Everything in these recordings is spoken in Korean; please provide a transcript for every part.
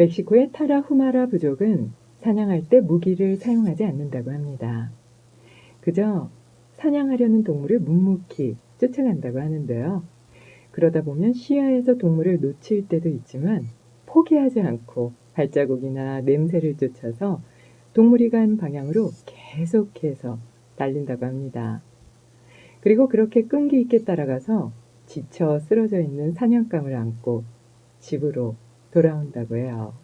멕시코의 타라후마라 부족은 사냥할 때 무기를 사용하지 않는다고 합니다. 그저 사냥하려는 동물을 묵묵히 쫓아간다고 하는데요. 그러다 보면 시야에서 동물을 놓칠 때도 있지만 포기하지 않고 발자국이나 냄새를 쫓아서 동물이 간 방향으로 계속해서 달린다고 합니다. 그리고 그렇게 끈기 있게 따라가서 지쳐 쓰러져 있는 사냥감을 안고 집으로 돌아온다고 해요.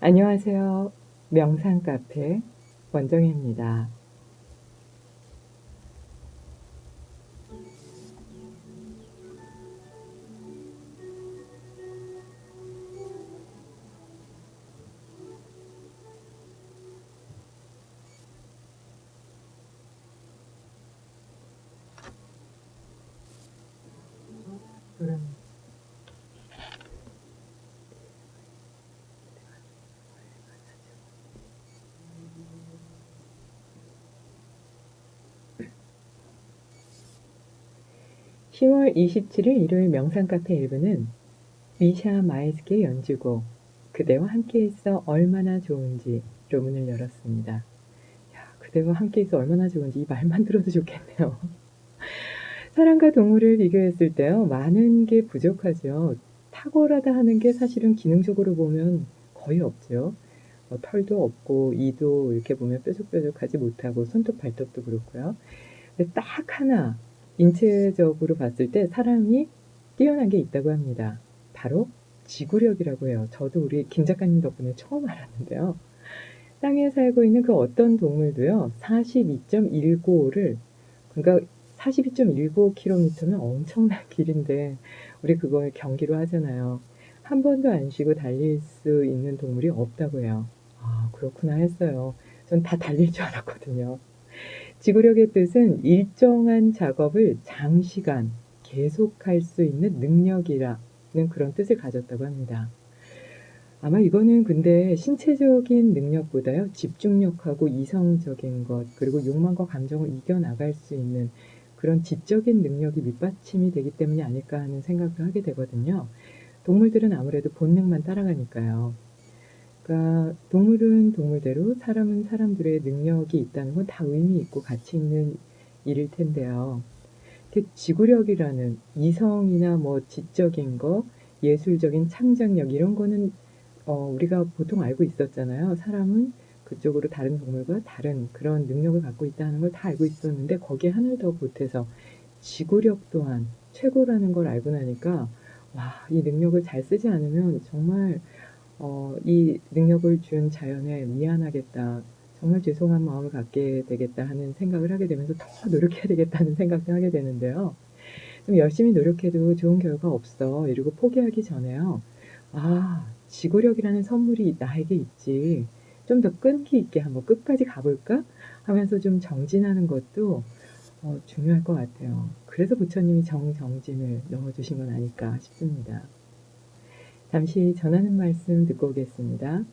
안녕하세요. 명상 카페 원정혜입니다. 그럼 10월 27일 일요일 명상 카페 1부는 미샤 마에스케 연주곡 그대와 함께 있어 얼마나 좋은지로 문을 열었습니다. 야, 그대와 함께 있어 얼마나 좋은지 이 말만 들어도 좋겠네요. 사람과 동물을 비교했을 때요, 많은 게 부족하죠. 탁월하다 하는 게 사실은 기능적으로 보면 거의 없죠. 뭐 털도 없고 이도 이렇게 보면 뾰족뾰족하지 못하고 손톱 발톱도 그렇고요. 근데 딱 하나 인체적으로 봤을 때 사람이 뛰어난 게 있다고 합니다. 바로 지구력이라고 해요. 저도 우리 김 작가님 덕분에 처음 알았는데요. 땅에 살고 있는 그 어떤 동물도요, 42.195를, 그러니까 42.195km면 엄청난 길인데, 우리 그걸 경기로 하잖아요. 한 번도 안 쉬고 달릴 수 있는 동물이 없다고 해요. 아, 그렇구나 했어요. 전 다 달릴 줄 알았거든요. 지구력의 뜻은 일정한 작업을 장시간 계속할 수 있는 능력이라는 그런 뜻을 가졌다고 합니다. 아마 이거는 근데 신체적인 능력보다요, 집중력하고 이성적인 것, 그리고 욕망과 감정을 이겨나갈 수 있는 그런 지적인 능력이 밑받침이 되기 때문이 아닐까 하는 생각도 하게 되거든요. 동물들은 아무래도 본능만 따라가니까요. 그러니까 동물은 동물대로 사람은 사람들의 능력이 있다는 건 다 의미 있고 가치 있는 일일 텐데요. 지구력이라는 이성이나 뭐 지적인 거, 예술적인 창작력 이런 거는 어, 우리가 보통 알고 있었잖아요. 사람은 그쪽으로 다른 동물과 다른 그런 능력을 갖고 있다는 걸 다 알고 있었는데 거기에 하나를 더 보태서 지구력 또한 최고라는 걸 알고 나니까 와, 이 능력을 잘 쓰지 않으면 정말 어, 이 능력을 준 자연에 미안하겠다. 정말 죄송한 마음을 갖게 되겠다 하는 생각을 하게 되면서 더 노력해야 되겠다는 생각도 하게 되는데요. 좀 열심히 노력해도 좋은 결과 없어. 이러고 포기하기 전에요. 아, 지구력이라는 선물이 나에게 있지. 좀 더 끈기 있게 한번 끝까지 가볼까? 하면서 좀 정진하는 것도 어, 중요할 것 같아요. 그래서 부처님이 정정진을 넣어주신 건 아닐까 싶습니다. 잠시 전하는 말씀 듣고 오겠습니다.